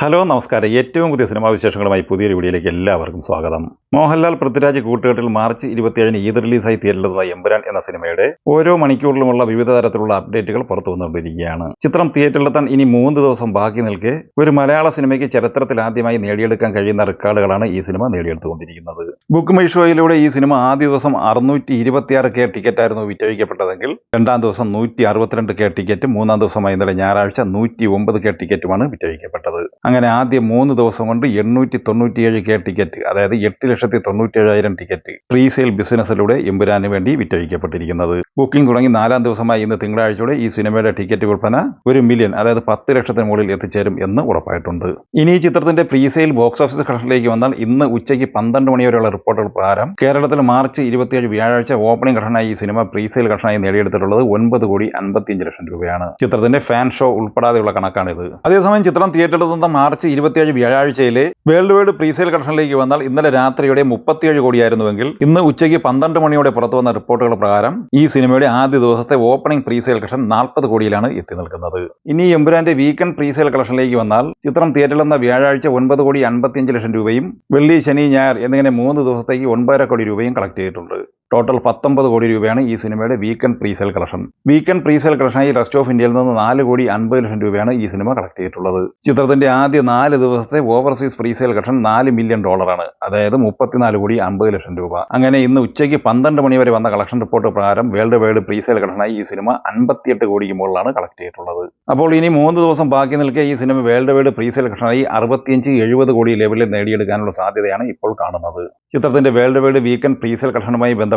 Hello നമസ്കാരം. ഏറ്റവും പുതിയ സിനിമാ വിശേഷങ്ങളുമായി പുതിയൊരു വീഡിയോയിലേക്ക് എല്ലാവർക്കും സ്വാഗതം. മോഹൻലാൽ പൃഥ്വിരാജ് കൂട്ടുകെട്ടിൽ മാർച്ച് ഇരുപത്തിയേഴിന് ഈദ് റിലീസായി തിയേറ്ററിലെത്തുന്ന എമ്പുരാൻ എന്ന സിനിമയുടെ ഓരോ മണിക്കൂറിലുമുള്ള വിവിധ തരത്തിലുള്ള അപ്ഡേറ്റുകൾ പുറത്തു വന്നുകൊണ്ടിരിക്കുകയാണ്. ചിത്രം തിയേറ്ററിലെത്താൻ ഇനി മൂന്ന് ദിവസം ബാക്കി നിൽക്കെ ഒരു മലയാള സിനിമയ്ക്ക് ചരിത്രത്തിൽ ആദ്യമായി നേടിയെടുക്കാൻ കഴിയുന്ന റെക്കോർഡുകളാണ് ഈ സിനിമ നേടിയെടുത്തുകൊണ്ടിരിക്കുന്നത്. ബുക്ക് മൈ ഷോയിലൂടെ ഈ സിനിമ ആദ്യ ദിവസം അറുന്നൂറ്റി ഇരുപത്തിയാറ് കെ ടിക്കറ്റായിരുന്നു വിറ്റഴിക്കപ്പെട്ടതെങ്കിൽ രണ്ടാം ദിവസം നൂറ്റി അറുപത്തിരണ്ട് കെ ടിക്കറ്റ് മൂന്നാം ദിവസമായി ഇന്നലെ ഞായറാഴ്ച നൂറ്റി ഒമ്പത് കെ ടിക്കറ്റുമാണ് വിറ്റഴിക്കപ്പെട്ടത്. അങ്ങനെ ആദ്യം മൂന്ന് ദിവസം കൊണ്ട് എണ്ണൂറ്റി തൊണ്ണൂറ്റിയേഴ് കെ ടിക്കറ്റ് അതായത് എട്ട് ലക്ഷത്തി തൊണ്ണൂറ്റേഴായിരം ടിക്കറ്റ് റീസെയിൽ ബിസിനസ്സിലൂടെ എമ്പുരാന് വേണ്ടി വിറ്റഴിക്കപ്പെട്ടിരിക്കുന്നത്. ബുക്കിംഗ് തുടങ്ങി നാലാം ദിവസമായി ഇന്ന് തിങ്കളാഴ്ചയോടെ ഈ സിനിമയുടെ ടിക്കറ്റ് വിൽപ്പന ഒരു മില്യൺ അതായത് പത്ത് ലക്ഷത്തിന് മുകളിൽ എത്തിച്ചേരും എന്ന് ഉറപ്പായിട്ടുണ്ട്. ഇനി ഈ ചിത്രത്തിന്റെ പ്രീസെയിൽ ബോക്സ് ഓഫീസ് ഘട്ടത്തിലേക്ക് വന്നാൽ ഇന്ന് ഉച്ചയ്ക്ക് പന്ത്രണ്ട് മണി വരെയുള്ള റിപ്പോർട്ടുകൾ പ്രകാരം കേരളത്തിൽ മാർച്ച് ഇരുപത്തിയേഴ് വ്യാഴാഴ്ച ഓപ്പണിംഗ് കളക്ഷനായി ഈ സിനിമ പ്രീസെയിൽ ഘട്ടനായി നേടിയെടുത്തിട്ടുള്ളത് ഒൻപത് കോടി അൻപത്തിയഞ്ച് ലക്ഷം രൂപയാണ്. ചിത്രത്തിന്റെ ഫാൻ ഷോ ഉൾപ്പെടാതെയുള്ള കണക്കാണിത്. അതേസമയം ചിത്രം തിയേറ്ററിൽ നിന്ന് മാർച്ച് ഇരുപത്തിയേഴ് വ്യാഴാഴ്ചയിലെ വേൾഡ് വൈഡ് പ്രീസെയിൽ കളക്ഷനിലേക്ക് വന്നാൽ ഇന്നലെ രാത്രിയോടെ മുപ്പത്തിയേഴ് കോടിയായിരുന്നുവെങ്കിൽ ഇന്ന് ഉച്ചയ്ക്ക് പന്ത്രണ്ട് മണിയോടെ പുറത്തു വന്ന റിപ്പോർട്ടുകൾ പ്രകാരം ഈ സിനിമയുടെ ആദ്യ ദിവസത്തെ ഓപ്പണിംഗ് പ്രീസെയിൽ കളക്ഷൻ നാൽപ്പത് കോടിയിലാണ് എത്തി നിൽക്കുന്നത്. ഇനി എമ്പുരാന്റെ വീക്കെൻഡ് പ്രീസെയിൽ കളക്ഷനിലേക്ക് വന്നാൽ ചിത്രം തിയേറ്ററിൽ നിന്ന് വ്യാഴാഴ്ച ഒൻപത് കോടി അൻപത്തിയഞ്ച് ലക്ഷം രൂപയും വെള്ളി ശനി ഞായർ എന്നിങ്ങനെ മൂന്ന് ദിവസത്തേക്ക് ഒൻപതര കോടി രൂപയും കളക്ട് ചെയ്തിട്ടുണ്ട്. ടോട്ടൽ പത്തൊമ്പത് കോടി രൂപയാണ് ഈ സിനിമയുടെ weekend presale collection weekend presale കളക്ഷനായി rest of ഇന്ത്യയിൽ നിന്ന് നാല് കോടി അൻപത് ലക്ഷം രൂപയാണ് ഈ സിനിമ കളക്ട് ചെയ്തിട്ടുള്ളത്. ചിത്രത്തിന്റെ ആദ്യ നാല് ദിവസത്തെ ഓവർസീസ് പ്രീസെയിൽ കളക്ഷൻ നാല് മില്യൺ ഡോളറാണ് അതായത് മുപ്പത്തിനാല് കോടി അമ്പത് ലക്ഷം രൂപ. അങ്ങനെ ഇന്ന് ഉച്ചയ്ക്ക് പന്ത്രണ്ട് മണി വരെ വന്ന കളക്ഷൻ റിപ്പോർട്ട് പ്രകാരം വേൾഡ് വൈഡ് പ്രീസെയിൽ കളക്ഷനായി ഈ സിനിമ അൻപത്തിയെട്ട് കോടിക്ക് മുകളിലാണ് കളക്ട് ചെയ്തിട്ടുള്ളത്. അപ്പോൾ ഇനി മൂന്ന് ദിവസം ബാക്കി നിൽക്കെ ഈ സിനിമ വേൾഡ് വൈഡ് പ്രീസെയിൽ കളക്ഷനായി അറുപത്തിയഞ്ച് എഴുപത് കോടി ലെവലിൽ നേടിയെടുക്കാനുള്ള സാധ്യതയാണ് ഇപ്പോൾ കാണുന്നത്. ചിത്രത്തിന്റെ വേൾഡ് വൈഡ് വീക്കെൻഡ് പ്രീസെയിൽ കളക്ഷനുമായി ബന്ധപ്പെട്ട്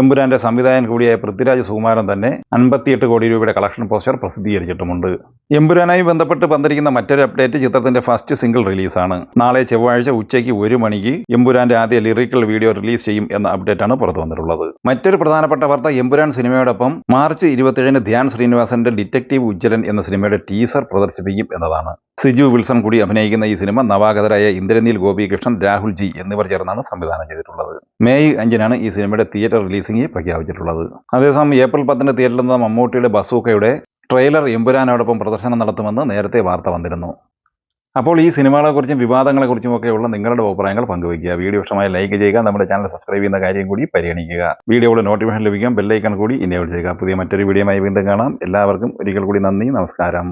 എമ്പുരാന്റെ സംവിധായകൻ കൂടിയായ പൃഥ്വിരാജ് സുകുമാരൻ തന്നെ അൻപത്തിയെട്ട് കോടി രൂപയുടെ കളക്ഷൻ പോസ്റ്റർ പ്രസിദ്ധീകരിച്ചിട്ടുമുണ്ട്. എമ്പുരാനായി ബന്ധപ്പെട്ട് വന്നിരിക്കുന്ന മറ്റൊരു അപ്ഡേറ്റ് ചിത്രത്തിന്റെ ഫസ്റ്റ് സിംഗിൾ റിലീസാണ്. നാളെ ചൊവ്വാഴ്ച ഉച്ചയ്ക്ക് ഒരു മണിക്ക് എമ്പുരാന്റെ ആദ്യ ലിറിക്കൽ വീഡിയോ റിലീസ് ചെയ്യും എന്ന അപ്ഡേറ്റാണ് പുറത്തു വന്നിട്ടുള്ളത്. മറ്റൊരു പ്രധാനപ്പെട്ട വാർത്ത എമ്പുരാൻ സിനിമയോടൊപ്പം മാർച്ച് ഇരുപത്തിയേഴിന് ധ്യാൻ ശ്രീനിവാസന്റെ ഡിറ്റക്റ്റീവ് ഉജ്ജലൻ എന്ന സിനിമയുടെ ടീസർ പ്രദർശിപ്പിക്കും എന്നതാണ്. സിജു വിൽസൺ കൂടി അഭിനയിക്കുന്ന ഈ സിനിമ നവാഗതരായ ഇന്ദ്രനീൽ ഗോപികൃഷ്ണൻ രാഹുൽ ജി എന്നിവർ ചേർന്നാണ് സംവിധാനം ചെയ്തിട്ടുള്ളത്. മെയ് അഞ്ചിനാണ് ഈ സിനിമയുടെ തിയേറ്റർ റിലീസിംഗ് പ്രഖ്യാപിച്ചിട്ടുള്ളത്. അതേസമയം ഏപ്രിൽ പത്തിന് തിയേറ്ററിൽ നിന്ന് മമ്മൂട്ടിയുടെ ബസൂക്കയുടെ ട്രെയിലർ എമ്പുരാനോടൊപ്പം പ്രദർശനം നടത്തുമെന്ന് നേരത്തെ വാർത്ത വന്നിരുന്നു. അപ്പോൾ ഈ സിനിമകളെക്കുറിച്ചും വിവാദങ്ങളെക്കുറിച്ചും ഒക്കെയുള്ള നിങ്ങളുടെ അഭിപ്രായങ്ങൾ പങ്കുവയ്ക്കുക. വീഡിയോ ഇഷ്ടമായി ലൈക്ക് ചെയ്യുക നമ്മുടെ ചാനൽ സബ്സ്ക്രൈബ് ചെയ്യുന്ന കാര്യം കൂടി പരിഗണിക്കുക. വീഡിയോയുടെ നോട്ടിഫിക്കേഷൻ ലഭിക്കാൻ ബെല്ലൈക്കൺ കൂടി ഇനേബിൾ ചെയ്യുക. പുതിയ മറ്റൊരു വീഡിയോയുമായി വീണ്ടും കാണാം. എല്ലാവർക്കും ഒരിക്കൽ കൂടി നന്ദി നമസ്കാരം.